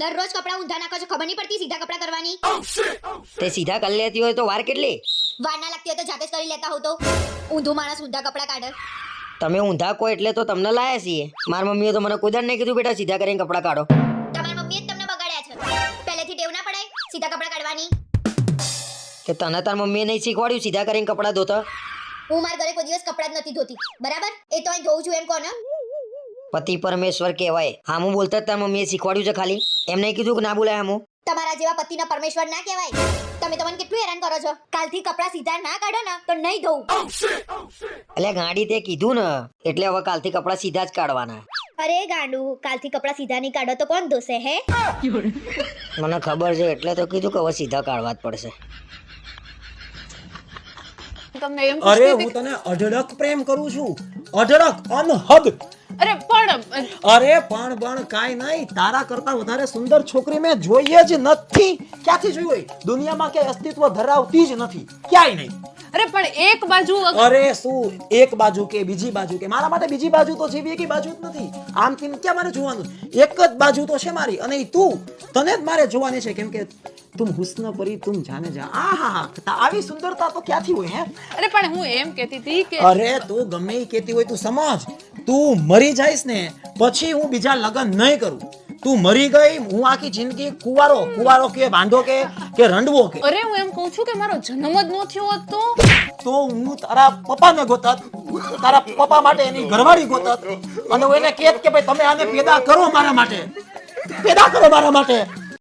દરરોજ કપડાં ઊંધા નાખો છો ખબર નહીં પડતી સીધા કપડાં કરવાની? તે સીધા કરી લેતી હોય તો વાર કેટલી? વાર ના લાગતી હોય તો જાતે જ કરી લેતા હો તો. ઊંધું માણસ ઊંધા કપડાં કાઢે. તમે ઊંધા કો એટલે તો તમને લાયા છીએ. મારા મમ્મીએ તો મને કુદર દાડ નહીં કીધું બેટા સીધા કરીને કપડાં કાઢો. તમારી મમ્મીએ જ તમને બગાડ્યા છે. પહેલેથી ટેવ ના પડાય સીધા કપડાં કાઢવાની. કે તને તાર મમ્મીએ નહીં શીખવાડ્યું સીધા કરીને કપડાં ધોતા? હું મારા ઘરે કોઈ દિવસ કપડાં જ નથી ધોતી. બરાબર? એ તો અહીં ધોઉં છું એમ કોને? પતિ પરમેશ્વર કહેવાય. હામું બોલતા જ તાર મમ્મીએ શીખવાડ્યું છે ખાલી. એમને કીધું કે ના બોલાય હામું. તમારા જેવા પતિના પરમેશ્વર ના કહેવાય. તમે તમને કેટલું હેરાન કરો છો. કાલથી કપડા સીધા ના કાઢો ને તો નહીં ધોઉં. એટલે ગાડી તે કીધું ને એટલે હવે કાલથી કપડા સીધા જ કાઢવાના. અરે ગાંડુ કાલથી કપડા સીધા નહીં કાઢો તો કોણ ધોશે હે? મને ખબર છે એટલે તો કીધું કે હવે સીધા કાઢવા જ પડશે. અરે હું તને અઢળક પ્રેમ કરું છું. અઢળક અનહદ. અરે પણ અરે પણ પણ કાઈ નહીં. તારા કરતા વધારે સુંદર છોકરી મેં જોઈએ જ નથી. ક્યાંથી જોઈ હોય? દુનિયામાં કે અસ્તિત્વ ધરાવતી જ નથી. ક્યાંય નહીં. અરે પણ એક બાજુ અરે શું? એક બાજુ કે બીજી બાજુ કે? મારા માટે બીજી બાજુ તો જેવી એકી બાજુ જ નથી. આમ તેમ ક્યાં મારે જોવાનું? એક જ બાજુ તો છે મારી અને તું. તને જ મારે જોવાની છે કેમ કે તું હુસ્ન પરી તું જાને જા. આહા આવી સુંદરતા તો ક્યાંથી હોય હે? અરે પણ હું એમ કહેતી હતી કે અરે તું ગમે એ કહેતી હોય તું સમજ. તું મરી જઈશ ને પછી હું બીજા લગ્ન નહીં કરું. તું મરી ગઈ હું આખી જિંદગી કુવારો કુવારો કે બાંધો કે કે રંડવો કે. અરે હું એમ કહું છું કે મારો જન્મ જ ન થયો હોત તો હું તારા પપ્પાને ગોતત. તારા પપ્પા માટે એની ઘરવાળી ગોતત. અને હું એને કહેત કે ભાઈ તમે આને પેદા કરો મારા માટે. પેદા કરો મારા માટે.